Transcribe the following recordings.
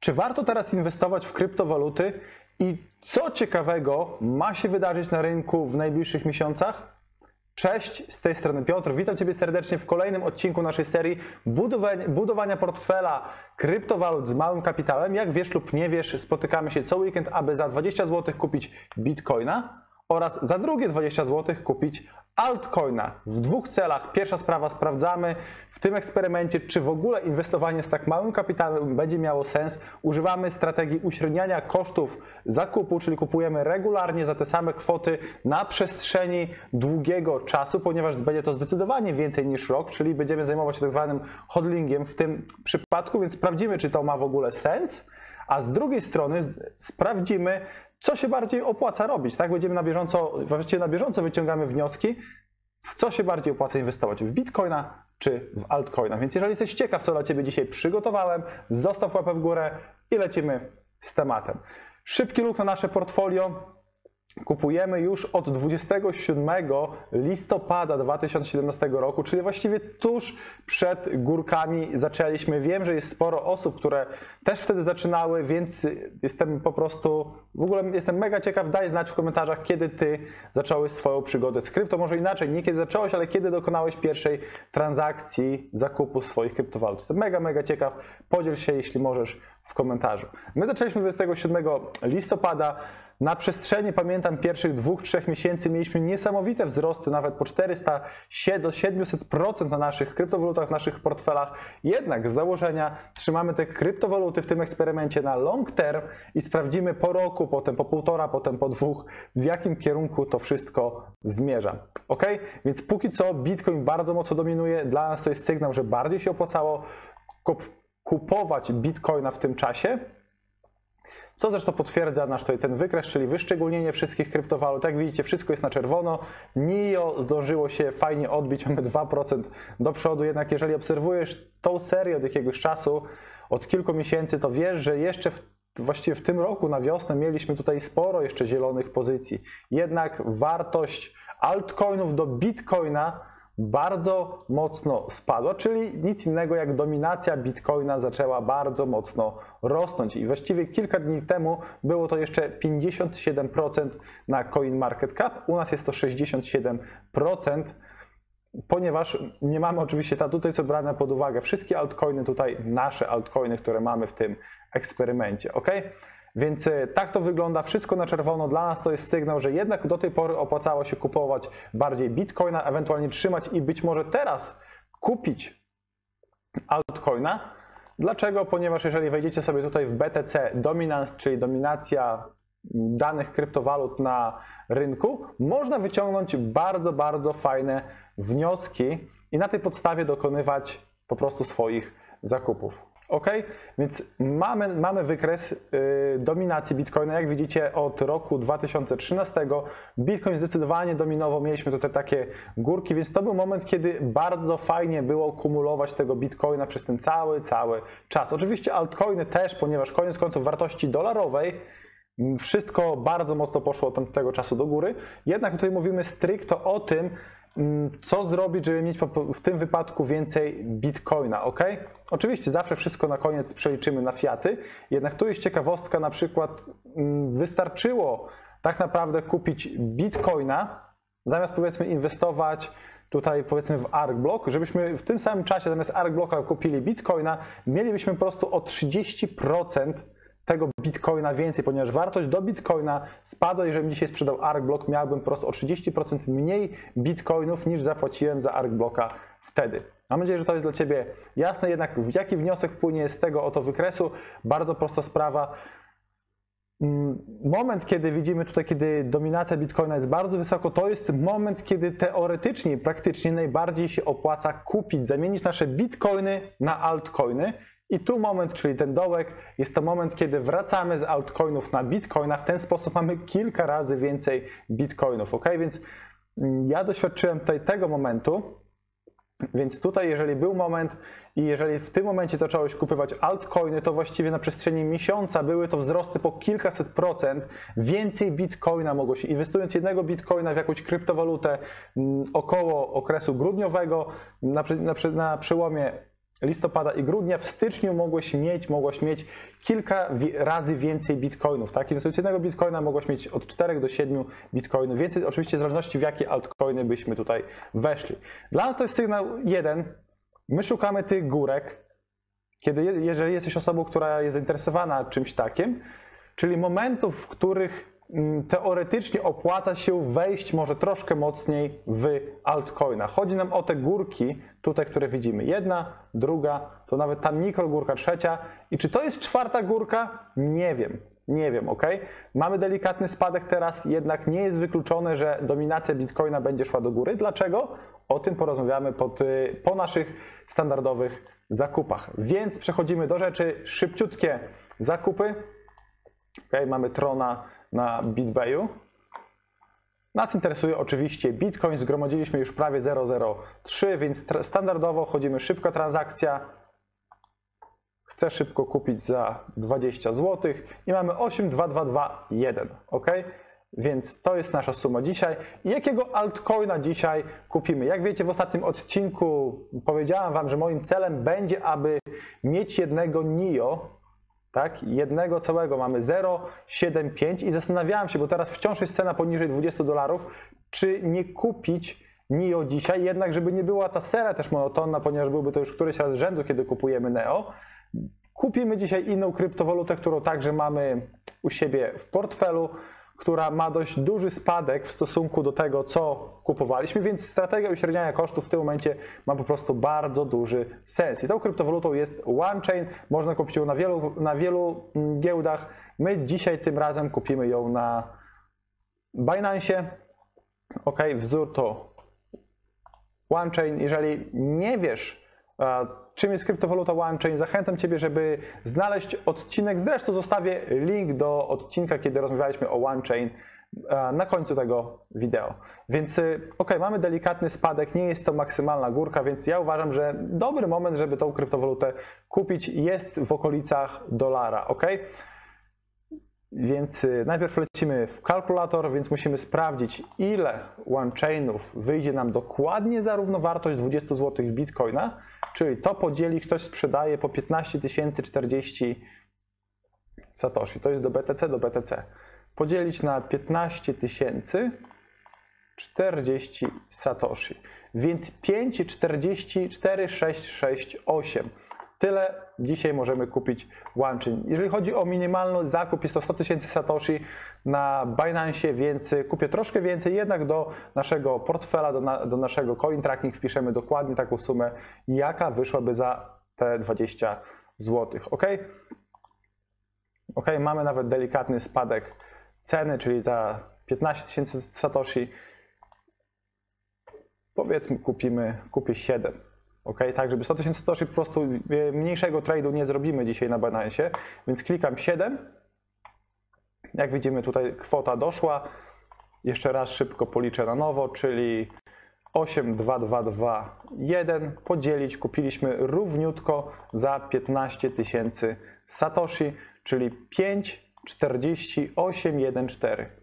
Czy warto teraz inwestować w kryptowaluty i co ciekawego ma się wydarzyć na rynku w najbliższych miesiącach? Cześć, z tej strony Piotr. Witam Ciebie serdecznie w kolejnym odcinku naszej serii budowania, portfela kryptowalut z małym kapitałem. Jak wiesz lub nie wiesz, spotykamy się co weekend, aby za 20 zł kupić bitcoina oraz za drugie 20 zł kupić altcoina. W dwóch celach. Pierwsza sprawa sprawdzamy w tym eksperymencie, czy w ogóle inwestowanie z tak małym kapitałem będzie miało sens. Używamy strategii uśredniania kosztów zakupu, czyli kupujemy regularnie za te same kwoty na przestrzeni długiego czasu, ponieważ będzie to zdecydowanie więcej niż rok, czyli będziemy zajmować się tak zwanym hodlingiem w tym przypadku, więc sprawdzimy, czy to ma w ogóle sens. A z drugiej strony sprawdzimy, co się bardziej opłaca robić, tak? Będziemy na bieżąco, właściwie na bieżąco wyciągamy wnioski, w co się bardziej opłaca inwestować, w bitcoina czy w altcoina. Więc jeżeli jesteś ciekaw, co dla Ciebie dzisiaj przygotowałem, zostaw łapę w górę i lecimy z tematem. Szybki luk na nasze portfolio. Kupujemy już od 27 listopada 2017 roku, czyli właściwie tuż przed górkami zaczęliśmy. Wiem, że jest sporo osób, które też wtedy zaczynały, więc jestem po prostu, w ogóle jestem mega ciekaw, daj znać w komentarzach, kiedy ty zacząłeś swoją przygodę z krypto. Może inaczej, nie kiedy zacząłeś, ale kiedy dokonałeś pierwszej transakcji zakupu swoich kryptowalut. Jestem mega, mega ciekaw. Podziel się, jeśli możesz, w komentarzu. My zaczęliśmy 27 listopada. Na przestrzeni, pamiętam, pierwszych dwóch, trzech miesięcy mieliśmy niesamowite wzrosty, nawet po 400 do 700% na naszych kryptowalutach, w naszych portfelach. Jednak z założenia trzymamy te kryptowaluty w tym eksperymencie na long term i sprawdzimy po roku, potem po półtora, potem po dwóch, w jakim kierunku to wszystko zmierza. Ok? Więc póki co Bitcoin bardzo mocno dominuje. Dla nas to jest sygnał, że bardziej się opłacało kupować bitcoina w tym czasie, co zresztą potwierdza nasz tutaj ten wykres, czyli wyszczególnienie wszystkich kryptowalut. Jak widzicie, wszystko jest na czerwono. NIO zdążyło się fajnie odbić, mamy 2% do przodu, jednak jeżeli obserwujesz tą serię od jakiegoś czasu, od kilku miesięcy, to wiesz, że jeszcze w właściwie w tym roku na wiosnę mieliśmy tutaj sporo jeszcze zielonych pozycji. Jednak wartość altcoinów do bitcoina bardzo mocno spadła, czyli nic innego jak dominacja bitcoina zaczęła bardzo mocno rosnąć. I właściwie kilka dni temu było to jeszcze 57% na CoinMarketCap, u nas jest to 67%. Ponieważ nie mamy oczywiście, ta tutaj są brane pod uwagę wszystkie altcoiny, tutaj nasze altcoiny, które mamy w tym eksperymencie. ok? Więc e, tak to wygląda, wszystko na czerwono. Dla nas to jest sygnał, że jednak do tej pory opłacało się kupować bardziej bitcoina, ewentualnie trzymać i być może teraz kupić altcoina. Dlaczego? Ponieważ jeżeli wejdziecie sobie tutaj w BTC Dominance, czyli dominacja danych kryptowalut na rynku, można wyciągnąć bardzo, bardzo fajne wnioski i na tej podstawie dokonywać po prostu swoich zakupów. Ok, więc mamy, mamy wykres yy, dominacji Bitcoina. Jak widzicie, od roku 2013 Bitcoin zdecydowanie dominował. Mieliśmy tutaj takie górki, więc to był moment, kiedy bardzo fajnie było kumulować tego Bitcoina przez ten cały, cały czas. Oczywiście altcoiny też, ponieważ koniec końców wartości dolarowej wszystko bardzo mocno poszło od tego czasu do góry. Jednak tutaj mówimy stricte o tym, Mm, co zrobić, żeby mieć w tym wypadku więcej bitcoina, ok? Oczywiście zawsze wszystko na koniec przeliczymy na fiaty, jednak tu jest ciekawostka, na przykład mm, wystarczyło tak naprawdę kupić bitcoina, zamiast powiedzmy inwestować tutaj powiedzmy w ArcBlock, żebyśmy w tym samym czasie zamiast ArcBlocka kupili bitcoina, mielibyśmy po prostu o 30% tego bitcoina więcej, ponieważ wartość do bitcoina spadła. Jeżeli dzisiaj sprzedał ArcBlock, miałbym po prostu o 30% mniej bitcoinów niż zapłaciłem za ArcBlocka wtedy. Mam nadzieję, że to jest dla Ciebie jasne. Jednak jaki wniosek płynie z tego oto wykresu? Bardzo prosta sprawa. Mm, moment, kiedy widzimy tutaj, kiedy dominacja bitcoina jest bardzo wysoko, to jest moment, kiedy teoretycznie, praktycznie najbardziej się opłaca kupić, zamienić nasze bitcoiny na altcoiny i tu moment, czyli ten dołek, jest to moment, kiedy wracamy z altcoinów na bitcoina. W ten sposób mamy kilka razy więcej bitcoinów, ok? Więc mm, ja doświadczyłem tutaj tego momentu, więc tutaj, jeżeli był moment i jeżeli w tym momencie zacząłeś kupywać altcoiny, to właściwie na przestrzeni miesiąca były to wzrosty po kilkaset procent. Więcej bitcoina mogło się, inwestując jednego bitcoina w jakąś kryptowalutę mm, około okresu grudniowego, na, na, na przełomie listopada i grudnia. W styczniu mogłeś mieć, mogłeś mieć kilka razy więcej bitcoinów. Tak? Inwestycyjnego bitcoina mogłeś mieć od 4 do 7 bitcoinów. Więcej oczywiście w zależności w jakie altcoiny byśmy tutaj weszli. Dla nas to jest sygnał jeden. My szukamy tych górek, kiedy, jeżeli jesteś osobą, która jest zainteresowana czymś takim, czyli momentów, w których teoretycznie opłaca się wejść może troszkę mocniej w altcoina. Chodzi nam o te górki tutaj, które widzimy. Jedna, druga, to nawet ta mikrogórka trzecia. I czy to jest czwarta górka? Nie wiem. Nie wiem, ok? Mamy delikatny spadek teraz, jednak nie jest wykluczone, że dominacja Bitcoina będzie szła do góry. Dlaczego? O tym porozmawiamy pod, y, po naszych standardowych zakupach. Więc przechodzimy do rzeczy. Szybciutkie zakupy. Okay, mamy Trona na BitBayu. Nas interesuje oczywiście Bitcoin. Zgromadziliśmy już prawie 0,03, więc standardowo chodzimy szybka transakcja. Chcę szybko kupić za 20 zł i mamy 82221. OK? Więc to jest nasza suma dzisiaj. Jakiego altcoina dzisiaj kupimy? Jak wiecie, w ostatnim odcinku powiedziałem Wam, że moim celem będzie, aby mieć jednego NIO, tak? Jednego całego mamy 0,75 i zastanawiałem się, bo teraz wciąż jest cena poniżej 20 dolarów, czy nie kupić NIO dzisiaj, jednak żeby nie była ta sera też monotonna, ponieważ byłby to już któryś raz z rzędu, kiedy kupujemy NEO. Kupimy dzisiaj inną kryptowalutę, którą także mamy u siebie w portfelu która ma dość duży spadek w stosunku do tego, co kupowaliśmy, więc strategia uśredniania kosztów w tym momencie ma po prostu bardzo duży sens. I tą kryptowalutą jest OneChain, można kupić ją na wielu, na wielu mm, giełdach. My dzisiaj tym razem kupimy ją na Binance. Ok, wzór to OneChain. Jeżeli nie wiesz, czym jest kryptowaluta OneChain. Zachęcam Ciebie, żeby znaleźć odcinek. Zresztą zostawię link do odcinka, kiedy rozmawialiśmy o OneChain na końcu tego wideo. Więc y, ok, mamy delikatny spadek, nie jest to maksymalna górka, więc ja uważam, że dobry moment, żeby tą kryptowalutę kupić jest w okolicach dolara, ok? Więc y, najpierw lecimy w kalkulator, więc musimy sprawdzić, ile OneChainów wyjdzie nam dokładnie za równowartość 20 zł w Bitcoina, czyli to podzieli, ktoś sprzedaje po 15 040 Satoshi. To jest do BTC, do BTC. Podzielić na 15 040 Satoshi. Więc 5, 44, 6, 6, 8. Tyle dzisiaj możemy kupić OneChain. Jeżeli chodzi o minimalny zakup, jest to 100 tysięcy Satoshi na Binance, więc kupię troszkę więcej, jednak do naszego portfela, do, na, do naszego coin tracking wpiszemy dokładnie taką sumę, jaka wyszłaby za te 20 zł. Ok? Ok, mamy nawet delikatny spadek ceny, czyli za 15 tysięcy Satoshi powiedzmy kupimy, kupię 7 ok? Tak, żeby 100 tysięcy Satoshi po prostu e, mniejszego trade'u nie zrobimy dzisiaj na Binance, więc klikam 7. Jak widzimy tutaj kwota doszła. Jeszcze raz szybko policzę na nowo, czyli 82221 podzielić kupiliśmy równiutko za 15 tysięcy Satoshi, czyli 5,4814.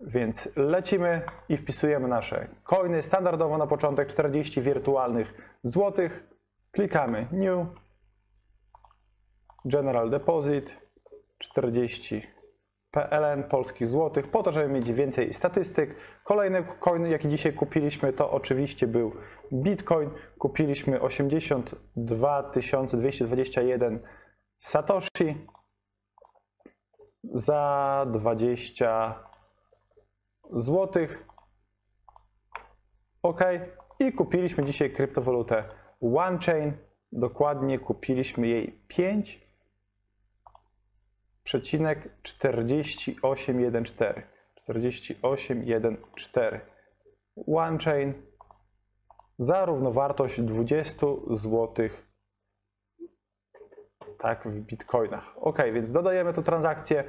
Więc lecimy i wpisujemy nasze coiny. Standardowo na początek 40 wirtualnych złotych. Klikamy New, General Deposit, 40 PLN polskich złotych, po to, żeby mieć więcej statystyk. Kolejny coin, jaki dzisiaj kupiliśmy, to oczywiście był Bitcoin. Kupiliśmy 82 221 Satoshi za 20 złotych. OK. I kupiliśmy dzisiaj kryptowalutę OneChain. Dokładnie kupiliśmy jej 5,4814. 4814. OneChain za równowartość 20 zł tak w bitcoinach. Ok, więc dodajemy tu transakcję.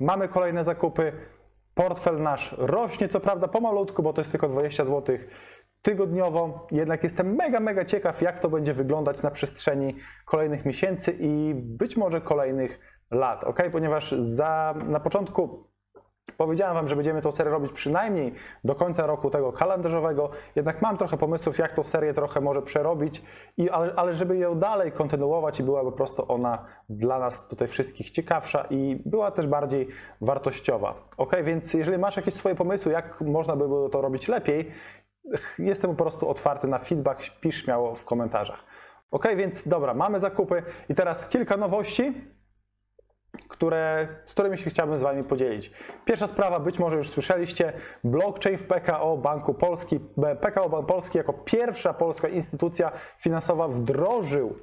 Mamy kolejne zakupy. Portfel nasz rośnie, co prawda pomalutku, bo to jest tylko 20 zł tygodniowo. Jednak jestem mega, mega ciekaw, jak to będzie wyglądać na przestrzeni kolejnych miesięcy i być może kolejnych lat, ok? Ponieważ za, na początku Powiedziałem Wam, że będziemy tą serię robić przynajmniej do końca roku tego kalendarzowego, jednak mam trochę pomysłów, jak tą serię trochę może przerobić, i, ale, ale żeby ją dalej kontynuować i była po prostu ona dla nas tutaj wszystkich ciekawsza i była też bardziej wartościowa. Ok, więc jeżeli masz jakieś swoje pomysły, jak można by było to robić lepiej, jestem po prostu otwarty na feedback, pisz śmiało w komentarzach. Ok, więc dobra, mamy zakupy i teraz kilka nowości które, z którymi się chciałbym z Wami podzielić. Pierwsza sprawa, być może już słyszeliście, blockchain w PKO Banku Polski. PKO Bank Polski jako pierwsza polska instytucja finansowa wdrożył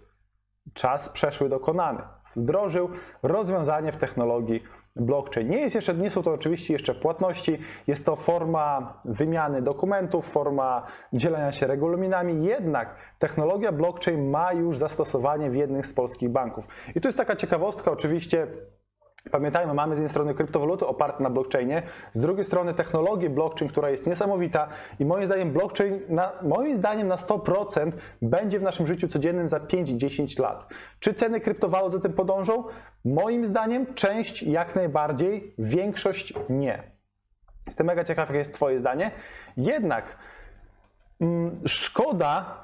czas przeszły dokonany. Wdrożył rozwiązanie w technologii blockchain. Nie, jest jeszcze, nie są to oczywiście jeszcze płatności, jest to forma wymiany dokumentów, forma dzielenia się regulaminami, jednak technologia blockchain ma już zastosowanie w jednym z polskich banków. I tu jest taka ciekawostka, oczywiście Pamiętajmy, mamy z jednej strony kryptowaluty oparte na blockchainie, z drugiej strony technologię blockchain, która jest niesamowita i moim zdaniem blockchain, na, moim zdaniem na 100% będzie w naszym życiu codziennym za 5-10 lat. Czy ceny kryptowalut za tym podążą? Moim zdaniem część jak najbardziej, większość nie. Jestem mega ciekaw, jakie jest Twoje zdanie. Jednak mm, szkoda,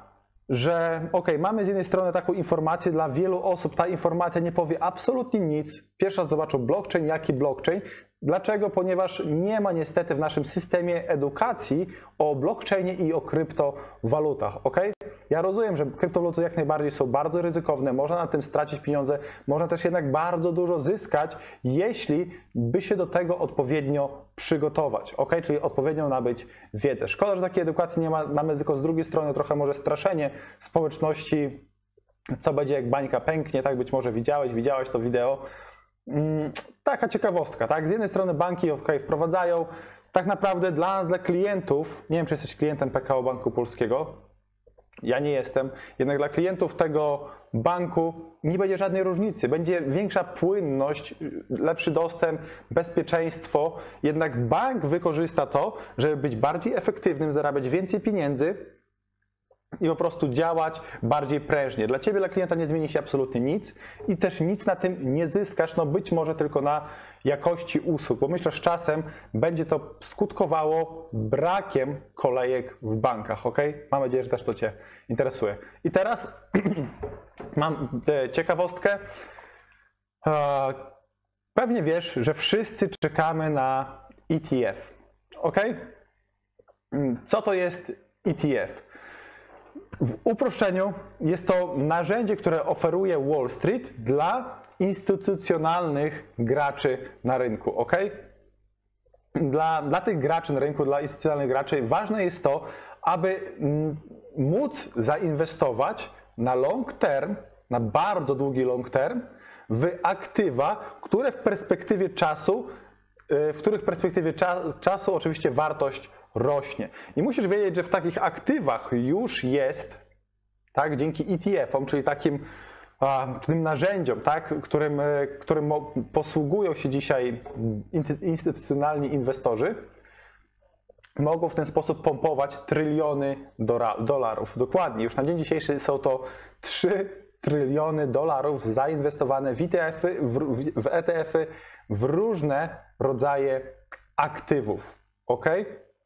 że ok, mamy z jednej strony taką informację dla wielu osób, ta informacja nie powie absolutnie nic. Pierwszy raz zobaczą blockchain, jaki blockchain. Dlaczego? Ponieważ nie ma niestety w naszym systemie edukacji o blockchainie i o kryptowalutach. ok? Ja rozumiem, że kryptowaluty jak najbardziej są bardzo ryzykowne, można na tym stracić pieniądze, można też jednak bardzo dużo zyskać, jeśli by się do tego odpowiednio przygotować, ok? Czyli odpowiednio nabyć wiedzę. Szkoda, że takiej edukacji nie ma, mamy tylko z drugiej strony trochę może straszenie społeczności, co będzie jak bańka pęknie, tak być może widziałeś, widziałeś to wideo. Mm, taka ciekawostka, tak? Z jednej strony banki ok, wprowadzają, tak naprawdę dla nas, dla klientów, nie wiem czy jesteś klientem PKO Banku Polskiego, ja nie jestem. Jednak dla klientów tego banku nie będzie żadnej różnicy. Będzie większa płynność, lepszy dostęp, bezpieczeństwo. Jednak bank wykorzysta to, żeby być bardziej efektywnym, zarabiać więcej pieniędzy i po prostu działać bardziej prężnie. Dla ciebie, dla klienta nie zmieni się absolutnie nic i też nic na tym nie zyskasz, no być może tylko na jakości usług, bo myślę, że czasem będzie to skutkowało brakiem kolejek w bankach, ok? Mam nadzieję, że też to Cię interesuje. I teraz mam e, ciekawostkę. E, pewnie wiesz, że wszyscy czekamy na ETF, ok? Mm, co to jest ETF? W uproszczeniu jest to narzędzie, które oferuje Wall Street dla instytucjonalnych graczy na rynku, ok? Dla, dla tych graczy na rynku, dla instytucjonalnych graczy ważne jest to, aby móc zainwestować na long term, na bardzo długi long term, w aktywa, które w perspektywie czasu, y, w których perspektywie czasu oczywiście wartość rośnie. I musisz wiedzieć, że w takich aktywach już jest, tak, dzięki ETF-om, czyli takim tym narzędziom, tak, którym, e, którym posługują się dzisiaj instytucjonalni inwestorzy, mogą w ten sposób pompować tryliony dolarów. Dokładnie, już na dzień dzisiejszy są to 3 tryliony dolarów zainwestowane w ETF-y, w, ETF-y, w różne rodzaje aktywów. ok?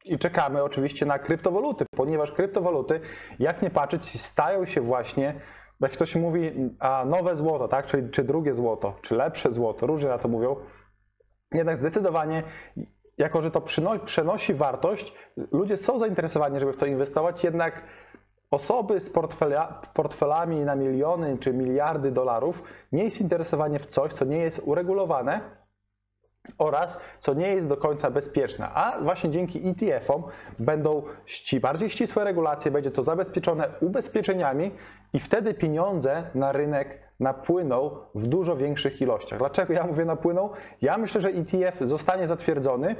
I czekamy oczywiście na kryptowaluty, ponieważ kryptowaluty, jak nie patrzeć, stają się właśnie, jak ktoś mówi, nowe złoto, tak? Czyli, czy drugie złoto, czy lepsze złoto, różnie na to mówią. Jednak zdecydowanie, jako że to przenosi wartość, ludzie są zainteresowani, żeby w to inwestować, jednak osoby z portfelami na miliony czy miliardy dolarów nie jest zainteresowanie w coś, co nie jest uregulowane, oraz co nie jest do końca bezpieczne. A właśnie dzięki ETF-om będą bardziej ścisłe regulacje, będzie to zabezpieczone ubezpieczeniami i wtedy pieniądze na rynek napłyną w dużo większych ilościach. Dlaczego ja mówię napłyną? Ja myślę, że ETF zostanie zatwierdzony,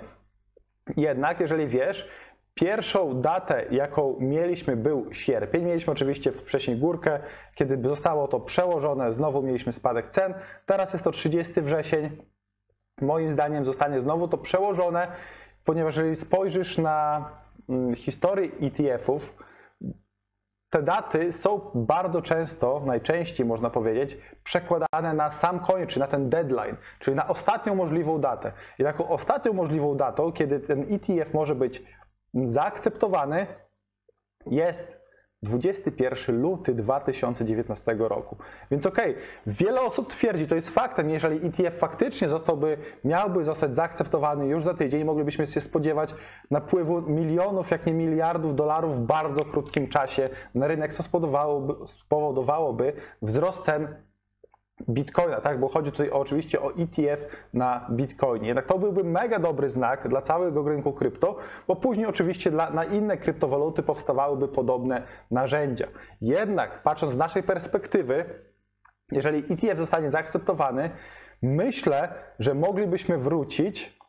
jednak jeżeli wiesz, Pierwszą datę, jaką mieliśmy, był sierpień. Mieliśmy oczywiście wcześniej górkę, kiedy zostało to przełożone, znowu mieliśmy spadek cen. Teraz jest to 30 wrzesień, moim zdaniem zostanie znowu to przełożone, ponieważ jeżeli spojrzysz na mm, historię ETF-ów, te daty są bardzo często, najczęściej można powiedzieć, przekładane na sam koniec, czy na ten deadline, czyli na ostatnią możliwą datę. I taką ostatnią możliwą datą, kiedy ten ETF może być zaakceptowany, jest 21 luty 2019 roku. Więc okej, okay, wiele osób twierdzi, to jest faktem, jeżeli ETF faktycznie zostałby, miałby zostać zaakceptowany już za tydzień, moglibyśmy się spodziewać napływu milionów, jak nie miliardów dolarów w bardzo krótkim czasie na rynek, co spowodowałoby, spowodowałoby wzrost cen Bitcoina, tak? Bo chodzi tutaj oczywiście o ETF na Bitcoinie. Jednak to byłby mega dobry znak dla całego rynku krypto, bo później oczywiście dla, na inne kryptowaluty powstawałyby podobne narzędzia. Jednak patrząc z naszej perspektywy, jeżeli ETF zostanie zaakceptowany, myślę, że moglibyśmy wrócić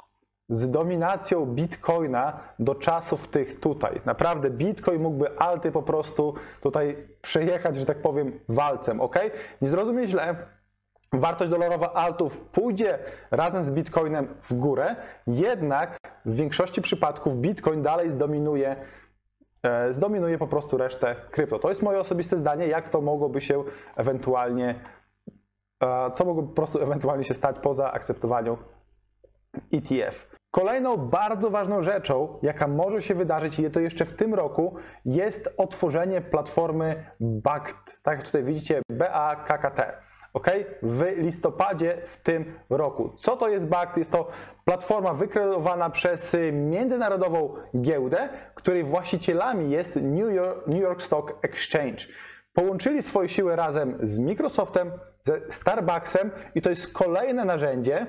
z dominacją Bitcoina do czasów tych tutaj. Naprawdę Bitcoin mógłby alty po prostu tutaj przejechać, że tak powiem, walcem, ok? Nie zrozumie źle, wartość dollarowa altów pójdzie razem z Bitcoinem w górę, jednak w większości przypadków Bitcoin dalej zdominuje e, zdominuje po prostu resztę krypto. To jest moje osobiste zdanie, jak to mogłoby się ewentualnie, e, co mogłoby po prostu ewentualnie się stać poza akceptowaniem ETF. Kolejną bardzo ważną rzeczą, jaka może się wydarzyć, i to jeszcze w tym roku, jest otworzenie platformy BACT. Tak jak tutaj widzicie, BAKKT ok? W listopadzie w tym roku. Co to jest BACT? Jest to platforma wykreowana przez międzynarodową giełdę, której właścicielami jest New York, New York Stock Exchange. Połączyli swoje siły razem z Microsoftem, ze Starbucksem i to jest kolejne narzędzie,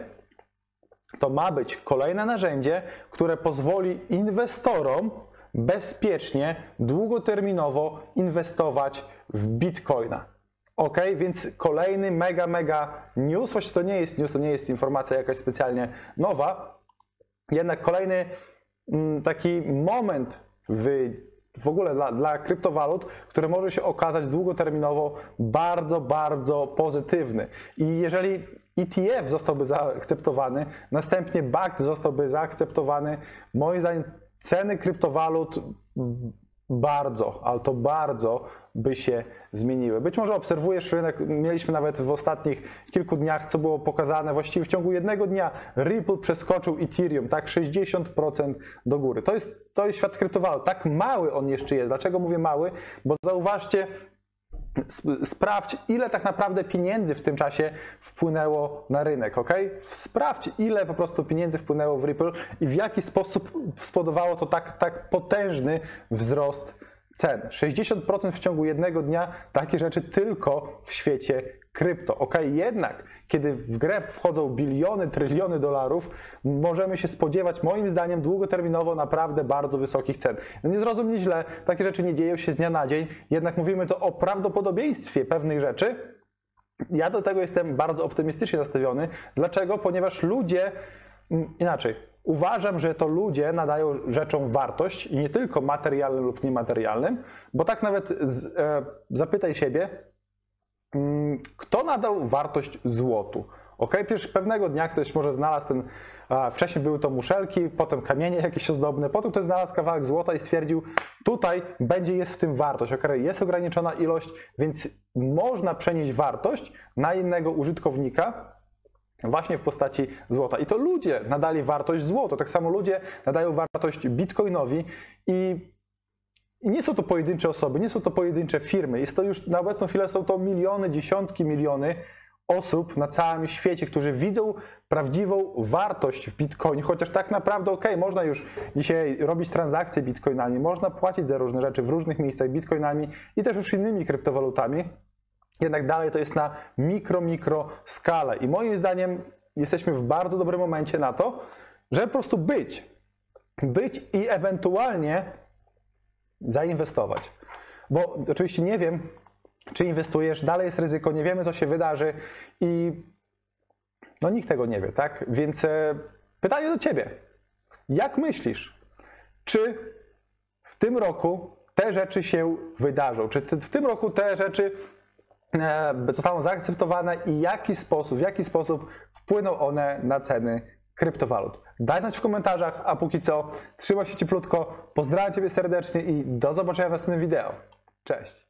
to ma być kolejne narzędzie, które pozwoli inwestorom bezpiecznie, długoterminowo inwestować w bitcoina. Ok, więc kolejny mega, mega news. Właściwie to nie jest news, to nie jest informacja jakaś specjalnie nowa. Jednak kolejny mm, taki moment w, w ogóle dla, dla kryptowalut, który może się okazać długoterminowo bardzo, bardzo pozytywny. I jeżeli ETF zostałby zaakceptowany, następnie BACT zostałby zaakceptowany, moim zdaniem ceny kryptowalut bardzo, ale to bardzo by się zmieniły. Być może obserwujesz rynek, mieliśmy nawet w ostatnich kilku dniach, co było pokazane, właściwie w ciągu jednego dnia Ripple przeskoczył Ethereum, tak 60% do góry. To jest, to jest świat kryptowalut, tak mały on jeszcze jest. Dlaczego mówię mały? Bo zauważcie, sprawdź, ile tak naprawdę pieniędzy w tym czasie wpłynęło na rynek, ok? Sprawdź, ile po prostu pieniędzy wpłynęło w Ripple i w jaki sposób spowodowało to tak, tak potężny wzrost cen. 60% w ciągu jednego dnia, takie rzeczy tylko w świecie krypto. Ok, jednak kiedy w grę wchodzą biliony, tryliony dolarów, możemy się spodziewać, moim zdaniem, długoterminowo naprawdę bardzo wysokich cen. No nie zrozum źle, takie rzeczy nie dzieją się z dnia na dzień, jednak mówimy to o prawdopodobieństwie pewnych rzeczy. Ja do tego jestem bardzo optymistycznie nastawiony. Dlaczego? Ponieważ ludzie, inaczej, Uważam, że to ludzie nadają rzeczom wartość i nie tylko materialnym lub niematerialnym, bo tak nawet z, e, zapytaj siebie, kto nadał wartość złotu? Ok, przecież pewnego dnia ktoś może znalazł ten, a, wcześniej były to muszelki, potem kamienie jakieś ozdobne, potem ktoś znalazł kawałek złota i stwierdził, tutaj będzie, jest w tym wartość, ok, jest ograniczona ilość, więc można przenieść wartość na innego użytkownika, właśnie w postaci złota. I to ludzie nadali wartość złota. Tak samo ludzie nadają wartość bitcoinowi i nie są to pojedyncze osoby, nie są to pojedyncze firmy. Jest to już na obecną chwilę są to miliony, dziesiątki miliony osób na całym świecie, którzy widzą prawdziwą wartość w bitcoinie, chociaż tak naprawdę ok, można już dzisiaj robić transakcje bitcoinami, można płacić za różne rzeczy w różnych miejscach bitcoinami i też już innymi kryptowalutami, jednak dalej to jest na mikro, mikro skalę. I moim zdaniem jesteśmy w bardzo dobrym momencie na to, żeby po prostu być. Być i ewentualnie zainwestować. Bo oczywiście nie wiem, czy inwestujesz, dalej jest ryzyko, nie wiemy, co się wydarzy i no nikt tego nie wie, tak? Więc e, pytanie do Ciebie. Jak myślisz, czy w tym roku te rzeczy się wydarzą? Czy w tym roku te rzeczy E, zostaną zaakceptowane i jaki sposób, w jaki sposób wpłyną one na ceny kryptowalut. Daj znać w komentarzach, a póki co trzymaj się cieplutko, pozdrawiam Ciebie serdecznie i do zobaczenia w następnym wideo. Cześć!